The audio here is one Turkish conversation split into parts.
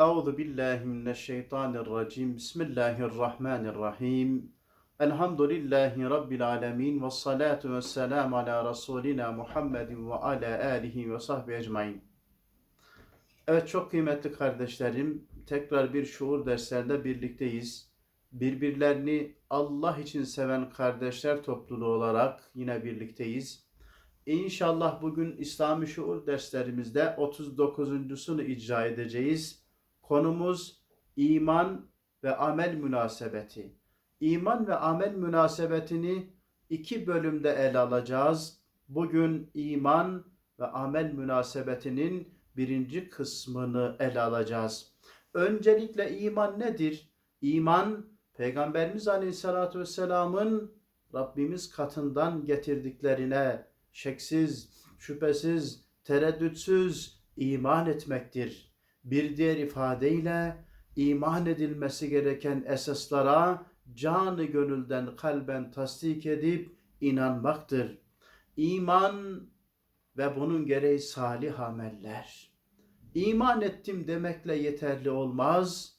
Euzu billahi mineşşeytanirracim. Bismillahirrahmanirrahim. Elhamdülillahi rabbil alamin ve salatu vesselam ala rasulina Muhammedin ve ala alihi ve sahbihi ecmaîn. Evet çok kıymetli kardeşlerim, tekrar bir şuur derslerinde birlikteyiz. Birbirlerini Allah için seven kardeşler topluluğu olarak yine birlikteyiz. İnşallah bugün İslami şuur derslerimizde 39.sunu icra edeceğiz. Konumuz iman ve amel münasebeti. İman ve amel münasebetini iki bölümde ele alacağız. Bugün iman ve amel münasebetinin birinci kısmını ele alacağız. Öncelikle iman nedir? İman, Peygamberimiz Aleyhisselatü Vesselam'ın Rabbimiz katından getirdiklerine şeksiz, şüphesiz, tereddütsüz iman etmektir. Bir diğer ifadeyle iman edilmesi gereken esaslara canı gönülden kalben tasdik edip inanmaktır. İman ve bunun gereği salih ameller. İman ettim demekle yeterli olmaz.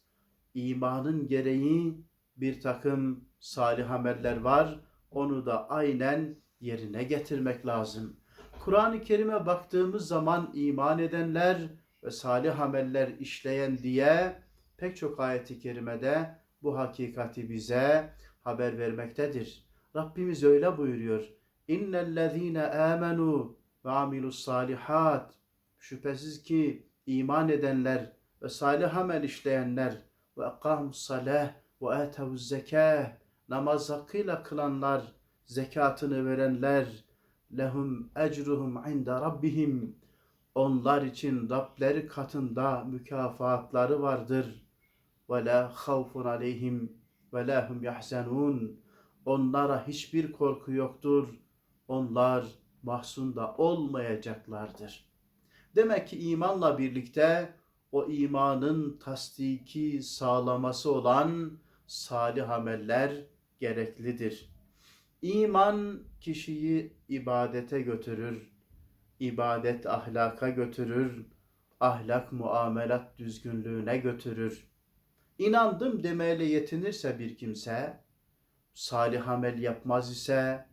İmanın gereği bir takım salih ameller var. Onu da aynen yerine getirmek lazım. Kur'an-ı Kerim'e baktığımız zaman iman edenler ve salih ameller işleyen diye pek çok ayeti kerimede bu hakikati bize haber vermektedir. Rabbimiz öyle buyuruyor. İnnellezîne âmenû ve amilus salihat. Şüphesiz ki iman edenler ve salih amel işleyenler ve akamus salah ve etevuz zekâh namaz hakkıyla kılanlar, zekatını verenler lehum ecruhum inde rabbihim onlar için Rableri katında mükafatları vardır. Ve la havfun aleyhim ve la yahzenun. Onlara hiçbir korku yoktur. Onlar mahzunda olmayacaklardır. Demek ki imanla birlikte o imanın tasdiki sağlaması olan salih ameller gereklidir. İman kişiyi ibadete götürür. İbadet ahlaka götürür. Ahlak muamelat düzgünlüğüne götürür. İnandım demeyle yetinirse bir kimse, salih amel yapmaz ise,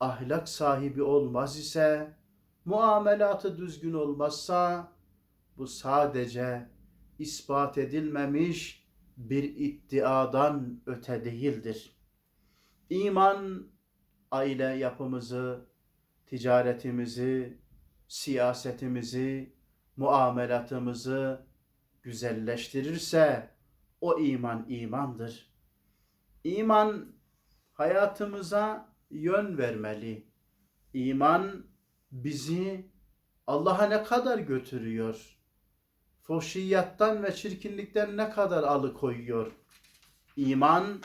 ahlak sahibi olmaz ise, muamelatı düzgün olmazsa, bu sadece ispat edilmemiş bir iddiadan öte değildir. İman aile yapımızı, ticaretimizi, siyasetimizi, muamelatımızı güzelleştirirse o iman imandır. İman hayatımıza yön vermeli. İman bizi Allah'a ne kadar götürüyor? Foşiyattan ve çirkinlikten ne kadar alıkoyuyor? İman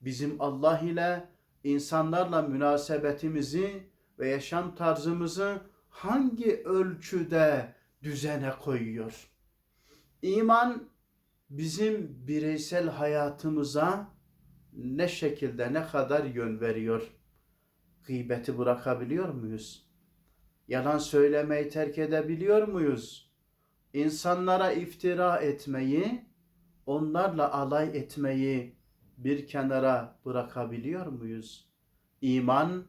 bizim Allah ile insanlarla münasebetimizi ve yaşam tarzımızı hangi ölçüde düzene koyuyor? İman bizim bireysel hayatımıza ne şekilde ne kadar yön veriyor? Gıybeti bırakabiliyor muyuz? Yalan söylemeyi terk edebiliyor muyuz? İnsanlara iftira etmeyi, onlarla alay etmeyi bir kenara bırakabiliyor muyuz? İman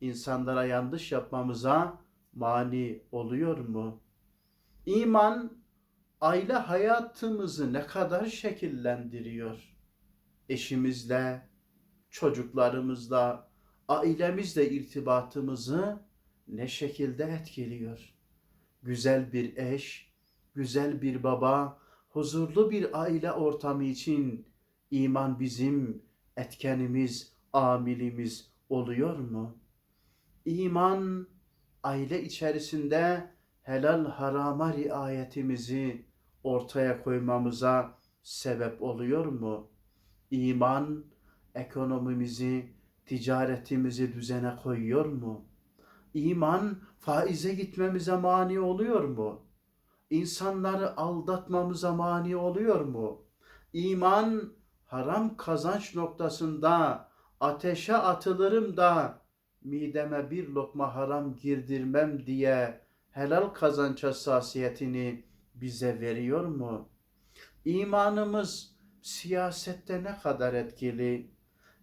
insanlara yanlış yapmamıza mani oluyor mu? İman aile hayatımızı ne kadar şekillendiriyor? Eşimizle, çocuklarımızla, ailemizle irtibatımızı ne şekilde etkiliyor? Güzel bir eş, güzel bir baba, huzurlu bir aile ortamı için iman bizim etkenimiz, amilimiz oluyor mu? İman aile içerisinde helal harama riayetimizi ortaya koymamıza sebep oluyor mu? İman ekonomimizi, ticaretimizi düzene koyuyor mu? İman faize gitmemize mani oluyor mu? İnsanları aldatmamıza mani oluyor mu? İman haram kazanç noktasında ateşe atılırım da mideme bir lokma haram girdirmem diye helal kazanç hassasiyetini bize veriyor mu? İmanımız siyasette ne kadar etkili?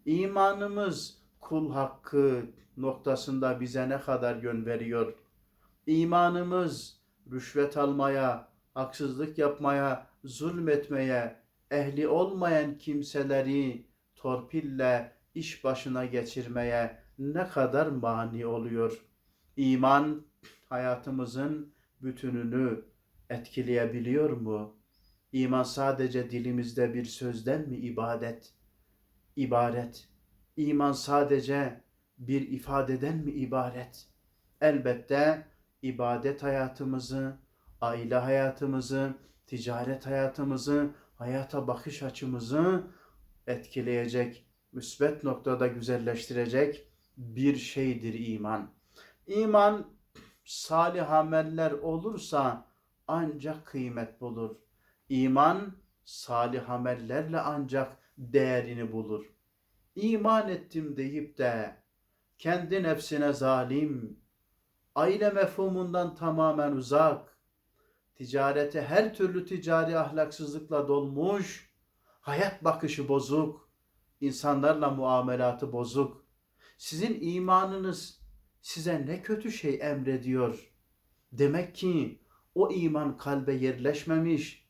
İmanımız kul hakkı noktasında bize ne kadar yön veriyor? İmanımız rüşvet almaya, haksızlık yapmaya, zulmetmeye, ehli olmayan kimseleri torpille iş başına geçirmeye ne kadar mani oluyor? İman hayatımızın bütününü etkileyebiliyor mu? İman sadece dilimizde bir sözden mi ibadet? ibaret? İman sadece bir ifadeden mi ibaret? Elbette ibadet hayatımızı, aile hayatımızı, ticaret hayatımızı, hayata bakış açımızı etkileyecek, müsbet noktada güzelleştirecek bir şeydir iman. İman salih ameller olursa ancak kıymet bulur. İman salih amellerle ancak değerini bulur. İman ettim deyip de kendi nefsine zalim, aile mefhumundan tamamen uzak, ticarete her türlü ticari ahlaksızlıkla dolmuş, hayat bakışı bozuk, insanlarla muamelatı bozuk. Sizin imanınız size ne kötü şey emrediyor. Demek ki o iman kalbe yerleşmemiş,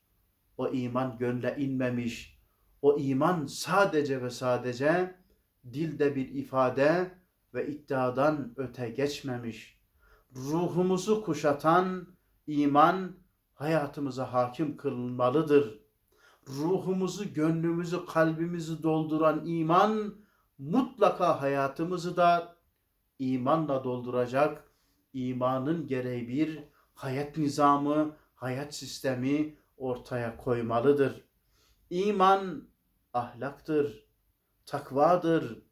o iman gönle inmemiş. O iman sadece ve sadece dilde bir ifade ve iddiadan öte geçmemiş. Ruhumuzu kuşatan iman hayatımıza hakim kılınmalıdır. Ruhumuzu, gönlümüzü, kalbimizi dolduran iman mutlaka hayatımızı da imanla dolduracak. İmanın gereği bir hayat nizamı, hayat sistemi ortaya koymalıdır. İman ahlaktır, takvadır,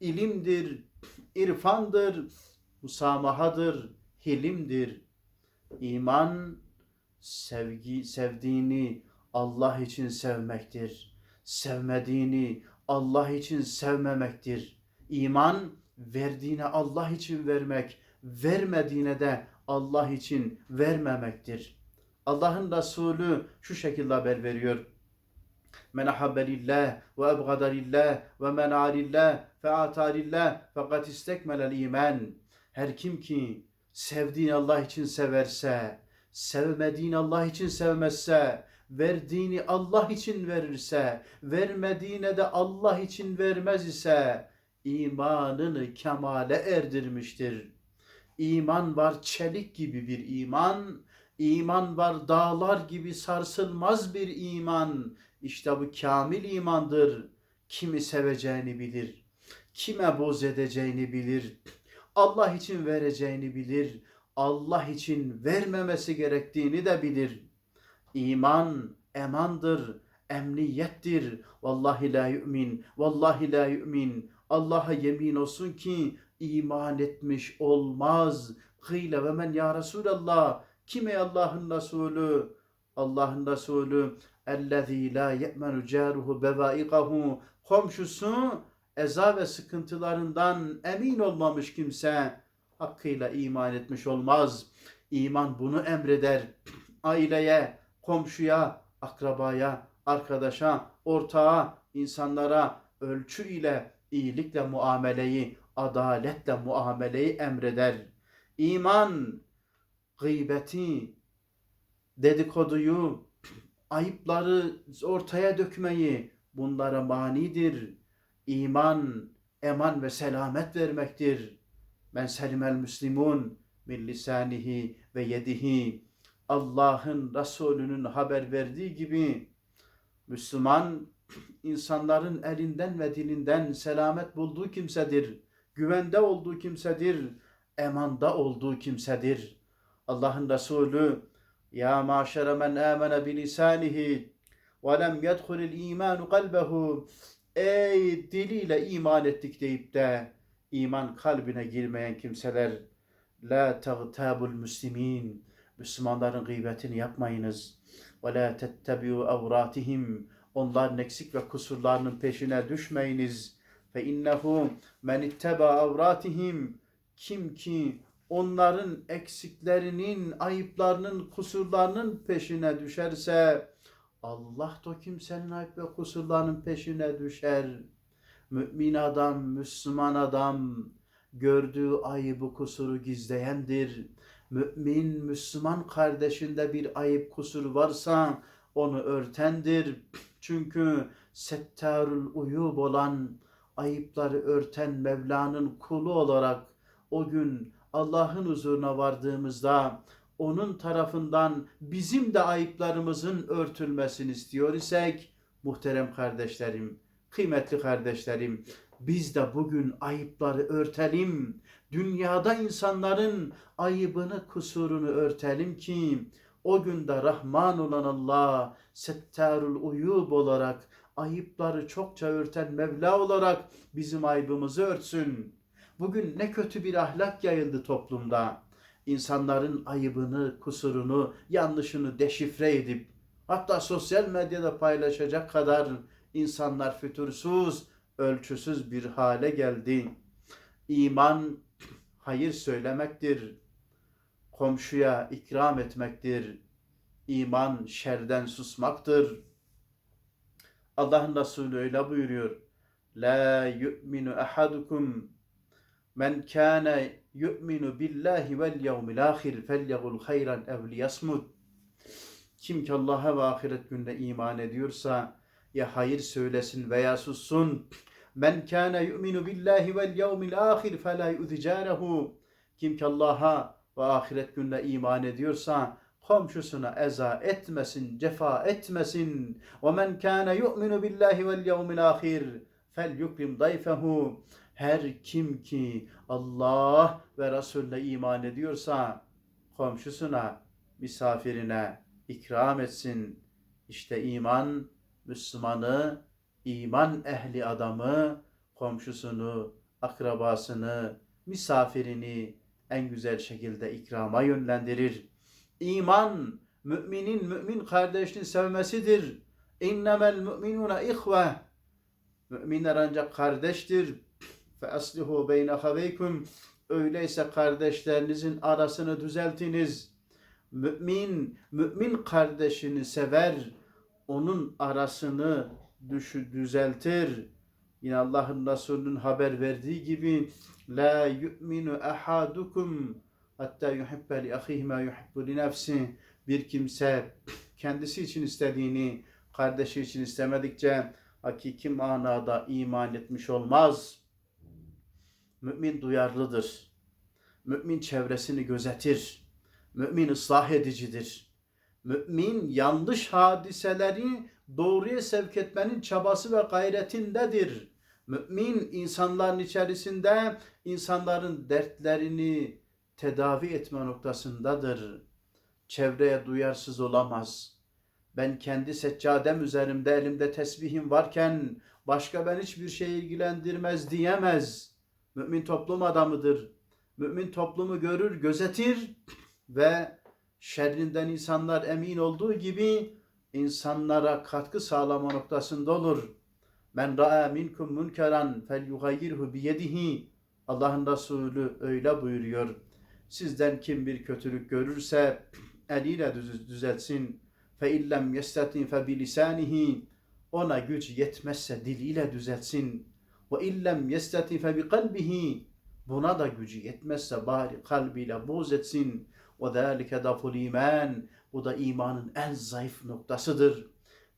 ilimdir, irfandır, musamahadır, hilimdir. İman sevgi sevdiğini Allah için sevmektir. Sevmediğini Allah için sevmemektir. İman verdiğine Allah için vermek, vermediğine de Allah için vermemektir. Allah'ın Resulü şu şekilde haber veriyor. Men ahabbe lillah ve ebgada lillah ve men alillah fe ata lillah fakat istekmelel iman. Her kim ki sevdiğini Allah için severse, sevmediğini Allah için sevmezse, verdiğini Allah için verirse, vermediğine de Allah için vermez ise imanını kemale erdirmiştir. İman var çelik gibi bir iman, iman var dağlar gibi sarsılmaz bir iman. İşte bu kamil imandır. Kimi seveceğini bilir, kime boz edeceğini bilir, Allah için vereceğini bilir, Allah için vermemesi gerektiğini de bilir. İman emandır, emniyettir. Vallahi la yu'min, vallahi la yu'min. Allah'a yemin olsun ki iman etmiş olmaz. Kıyle ve men ya Resulallah. Kime Allah'ın Resulü? Allah'ın Resulü ellezî la ye'menu câruhu bevaikahu komşusu eza ve sıkıntılarından emin olmamış kimse hakkıyla iman etmiş olmaz. İman bunu emreder. Aileye, komşuya, akrabaya, arkadaşa, ortağa, insanlara ölçü ile iyilikle muameleyi, adaletle muameleyi emreder. İman gıybeti, dedikoduyu, ayıpları ortaya dökmeyi bunlara manidir. İman, eman ve selamet vermektir. Men selimel müslimun min lisanihi ve yedihi. Allah'ın Resulü'nün haber verdiği gibi Müslüman insanların elinden ve dilinden selamet bulduğu kimsedir. Güvende olduğu kimsedir. Emanda olduğu kimsedir. Allah'ın Resulü ya maşere men amene bi lisanihi ve lem yedhulil imanu kalbehu Ey diliyle iman ettik deyip de iman kalbine girmeyen kimseler la tagtabul muslimin Müslümanların gıybetini yapmayınız. Ve la tettebiu avratihim onların eksik ve kusurlarının peşine düşmeyiniz. Fe innehu men itteba avratihim kim ki onların eksiklerinin, ayıplarının, kusurlarının peşine düşerse Allah da kimsenin ayıp ve kusurlarının peşine düşer. Mümin adam, Müslüman adam gördüğü ayıbı kusuru gizleyendir. Mümin, Müslüman kardeşinde bir ayıp kusur varsa onu örtendir. Çünkü settarul uyub olan ayıpları örten Mevla'nın kulu olarak o gün Allah'ın huzuruna vardığımızda onun tarafından bizim de ayıplarımızın örtülmesini istiyor isek muhterem kardeşlerim, kıymetli kardeşlerim biz de bugün ayıpları örtelim. Dünyada insanların ayıbını, kusurunu örtelim ki o günde Rahman olan Allah, Settarul Uyub olarak ayıpları çokça örten Mevla olarak bizim ayıbımızı örtsün. Bugün ne kötü bir ahlak yayıldı toplumda. İnsanların ayıbını, kusurunu, yanlışını deşifre edip hatta sosyal medyada paylaşacak kadar insanlar fütursuz, ölçüsüz bir hale geldi. İman hayır söylemektir. Komşuya ikram etmektir. İman şerden susmaktır. Allah'ın Resulü öyle buyuruyor. La yu'minu ahadukum men kana yu'minu billahi vel yevmil ahir felyegul hayran ev liyasmut. Kim ki Allah'a ve ahiret gününe iman ediyorsa ya hayır söylesin veya sussun. Men kana yu'minu billahi vel yevmil ahir fela yu'zicarehu. Kim ki Allah'a ve ahiret gününe iman ediyorsa komşusuna eza etmesin, cefa etmesin. Ve men kana yu'minu billahi vel yevmil ahir fel yukrim dayfehu. Her kim ki Allah ve Resulüne iman ediyorsa komşusuna, misafirine ikram etsin. İşte iman Müslümanı, iman ehli adamı, komşusunu, akrabasını, misafirini en güzel şekilde ikrama yönlendirir. İman, müminin mümin kardeşini sevmesidir. İnnemel müminune ihve. Müminler ancak kardeştir. Fe aslihu beyne haveykum. Öyleyse kardeşlerinizin arasını düzeltiniz. Mümin, mümin kardeşini sever. Onun arasını düşü, düzeltir. Yine Allah'ın Resulü'nün haber verdiği gibi La yu'minu ahadukum hatta yuhibbe li ahihi ma yuhibbu li nefsi. Bir kimse kendisi için istediğini kardeşi için istemedikçe hakiki manada iman etmiş olmaz. Mümin duyarlıdır. Mümin çevresini gözetir. Mümin ıslah edicidir. Mümin yanlış hadiseleri doğruya sevk etmenin çabası ve gayretindedir. Mümin insanların içerisinde insanların dertlerini tedavi etme noktasındadır. Çevreye duyarsız olamaz. Ben kendi seccadem üzerimde elimde tesbihim varken başka ben hiçbir şey ilgilendirmez diyemez. Mümin toplum adamıdır. Mümin toplumu görür, gözetir ve şerrinden insanlar emin olduğu gibi insanlara katkı sağlama noktasında olur. Men ra'a minkum munkeran felyughayyirhu biyedihi. Allah'ın Resulü öyle buyuruyor. Sizden kim bir kötülük görürse eliyle düzeltsin. Fe illem yestati fe bilisanihi. Ona güç yetmezse diliyle düzeltsin. Ve illem yestati fe bi kalbihi. Buna da gücü yetmezse bari kalbiyle boz etsin. Zâlike daful iman. Bu da imanın en zayıf noktasıdır.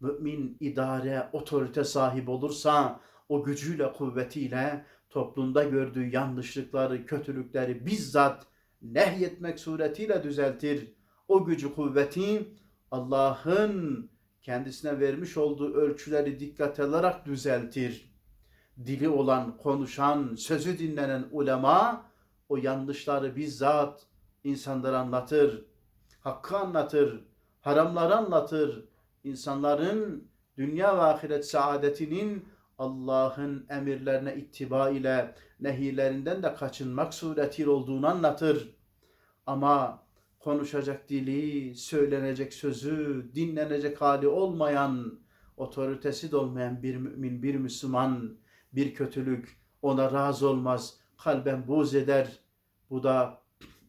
Mümin idare, otorite sahibi olursa o gücüyle, kuvvetiyle toplumda gördüğü yanlışlıkları, kötülükleri bizzat nehyetmek suretiyle düzeltir. O gücü, kuvveti Allah'ın kendisine vermiş olduğu ölçüleri dikkat alarak düzeltir. Dili olan, konuşan, sözü dinlenen ulema o yanlışları bizzat insanlara anlatır. Hakkı anlatır, haramları anlatır. İnsanların dünya ve ahiret saadetinin Allah'ın emirlerine ittiba ile nehirlerinden de kaçınmak suretiyle olduğunu anlatır. Ama konuşacak dili, söylenecek sözü, dinlenecek hali olmayan, otoritesi de olmayan bir mümin, bir Müslüman, bir kötülük ona razı olmaz, kalben buz eder. Bu da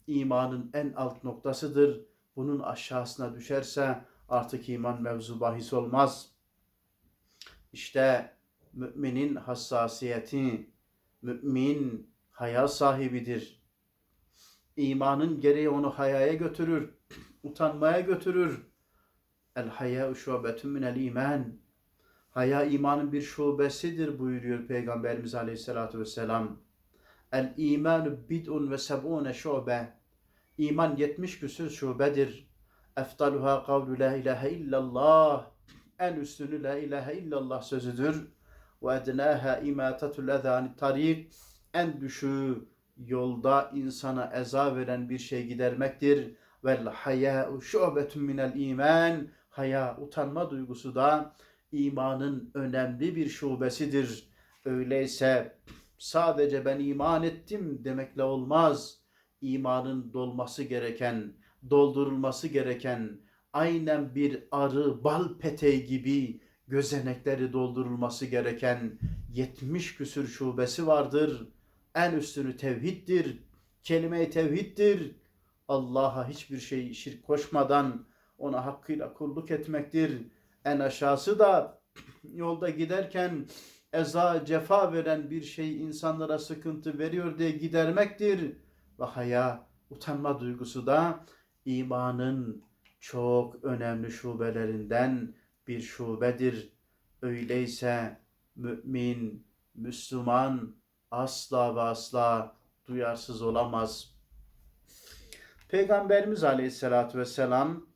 imanın en alt noktasıdır. Bunun aşağısına düşerse artık iman mevzu bahis olmaz. İşte müminin hassasiyeti, mümin haya sahibidir. İmanın gereği onu hayaya götürür, utanmaya götürür. El haya şubetun minel iman. Haya imanın bir şubesidir buyuruyor Peygamberimiz Aleyhisselatü Vesselam. El imanu bid'un ve seb'une şube. İman yetmiş küsür şubedir. Eftaluha kavlu la ilahe illallah. En üstünü la ilahe illallah sözüdür. Ve ednâha imâtetul ezâni tarik. En düşüğü yolda insana eza veren bir şey gidermektir. Vel hayâ'u şubetun minel iman. Haya, utanma duygusu da imanın önemli bir şubesidir. Öyleyse sadece ben iman ettim demekle olmaz. İmanın dolması gereken, doldurulması gereken, aynen bir arı bal peteği gibi gözenekleri doldurulması gereken 70 küsür şubesi vardır. En üstünü tevhiddir. Kelime-i tevhiddir. Allah'a hiçbir şey şirk koşmadan ona hakkıyla kulluk etmektir. En aşağısı da yolda giderken eza, cefa veren bir şey insanlara sıkıntı veriyor diye gidermektir. Ve haya, utanma duygusu da imanın çok önemli şubelerinden bir şubedir. Öyleyse mümin, Müslüman asla ve asla duyarsız olamaz. Peygamberimiz Aleyhisselatü Vesselam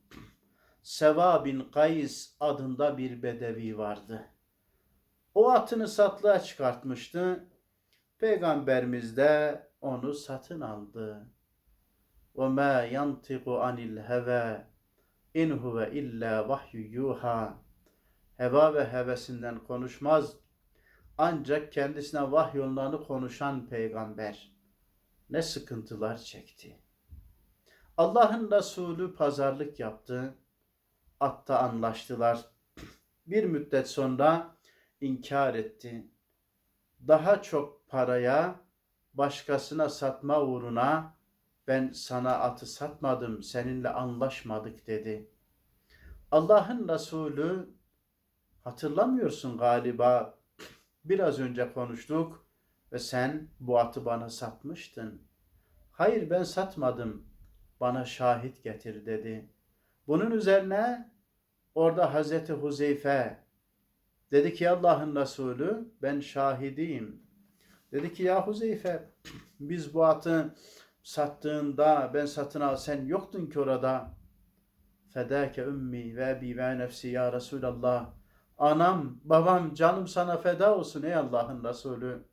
Seva bin Kays adında bir bedevi vardı. O atını satlığa çıkartmıştı. Peygamberimiz de onu satın aldı. Ve ma yantiqu anil heva in huve illa vahyu yuha. Heva ve hevesinden konuşmaz. Ancak kendisine vahyollarını konuşan peygamber ne sıkıntılar çekti. Allah'ın Resulü pazarlık yaptı. Atta anlaştılar. Bir müddet sonra inkar etti. Daha çok paraya başkasına satma uğruna ben sana atı satmadım, seninle anlaşmadık dedi. Allah'ın Resulü hatırlamıyorsun galiba biraz önce konuştuk ve sen bu atı bana satmıştın. Hayır ben satmadım, bana şahit getir dedi. Bunun üzerine orada Hazreti Huzeyfe dedi ki Allah'ın Resulü ben şahidiyim. Dedi ki ya Huzeyfe biz bu atı sattığında ben satın al sen yoktun ki orada. Fedâke ümmi ve bi ve nefsi ya Resulallah. Anam, babam, canım sana feda olsun ey Allah'ın Resulü.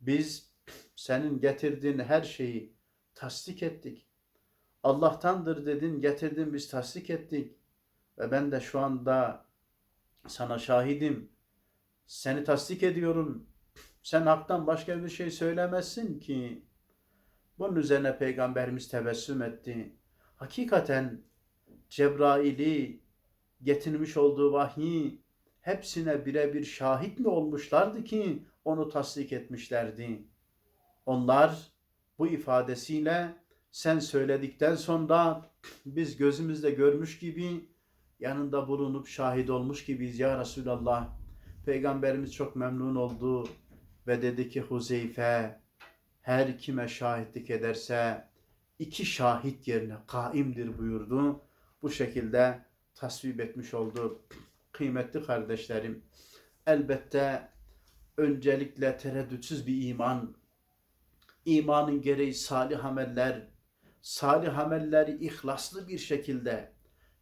Biz senin getirdiğin her şeyi tasdik ettik. Allah'tandır dedin, getirdin biz tasdik ettik. Ve ben de şu anda sana şahidim. Seni tasdik ediyorum. Sen haktan başka bir şey söylemezsin ki. Bunun üzerine Peygamberimiz tebessüm etti. Hakikaten Cebrail'i getirmiş olduğu vahyi hepsine birebir şahit mi olmuşlardı ki onu tasdik etmişlerdi. Onlar bu ifadesiyle sen söyledikten sonra biz gözümüzde görmüş gibi yanında bulunup şahit olmuş gibiyiz ya Resulallah. Peygamberimiz çok memnun oldu ve dedi ki Huzeyfe her kime şahitlik ederse iki şahit yerine kaimdir buyurdu. Bu şekilde tasvip etmiş oldu. Kıymetli kardeşlerim, elbette öncelikle tereddütsüz bir iman, imanın gereği salih ameller, salih amelleri ihlaslı bir şekilde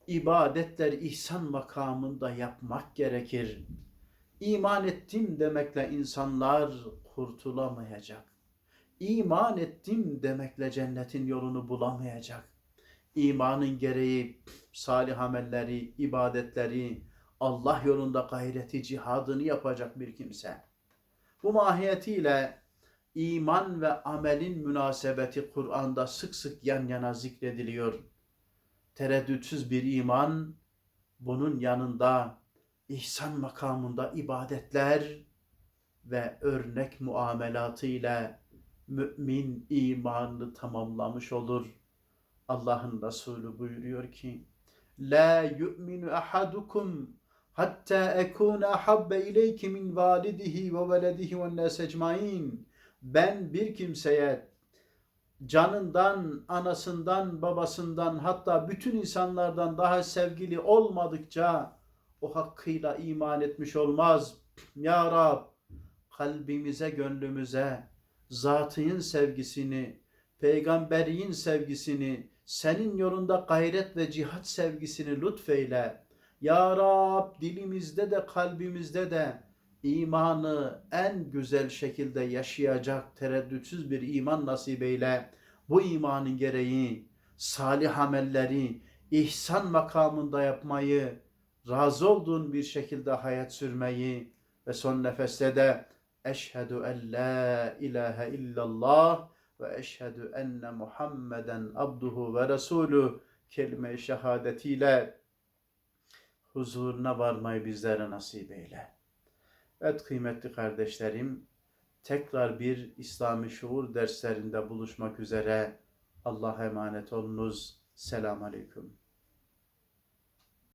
ibadetler ihsan makamında yapmak gerekir. İman ettim demekle insanlar kurtulamayacak. İman ettim demekle cennetin yolunu bulamayacak. İmanın gereği salih amelleri, ibadetleri, Allah yolunda gayreti, cihadını yapacak bir kimse. Bu mahiyetiyle iman ve amelin münasebeti Kur'an'da sık sık yan yana zikrediliyor. Tereddütsüz bir iman, bunun yanında ihsan makamında ibadetler ve örnek muamelatı ile mümin imanını tamamlamış olur. Allah'ın Resulü buyuruyor ki La yu'minu ahadukum hatta ekuna ahabbe ileyki min validihi ve veledihi ve nas. Ben bir kimseye canından, anasından, babasından hatta bütün insanlardan daha sevgili olmadıkça o hakkıyla iman etmiş olmaz. Ya Rab kalbimize, gönlümüze zatının sevgisini, peygamberin sevgisini, senin yolunda gayret ve cihat sevgisini lütfeyle. Ya Rab dilimizde de kalbimizde de imanı en güzel şekilde yaşayacak tereddütsüz bir iman nasip eyle. Bu imanın gereği salih amelleri ihsan makamında yapmayı, razı olduğun bir şekilde hayat sürmeyi ve son nefeste de eşhedü en la ilahe illallah ve eşhedü enne Muhammeden abduhu ve resulü kelime-i şehadetiyle huzuruna varmayı bizlere nasip eyle. Evet kıymetli kardeşlerim, tekrar bir İslami şuur derslerinde buluşmak üzere Allah'a emanet olunuz. Selamun Aleyküm.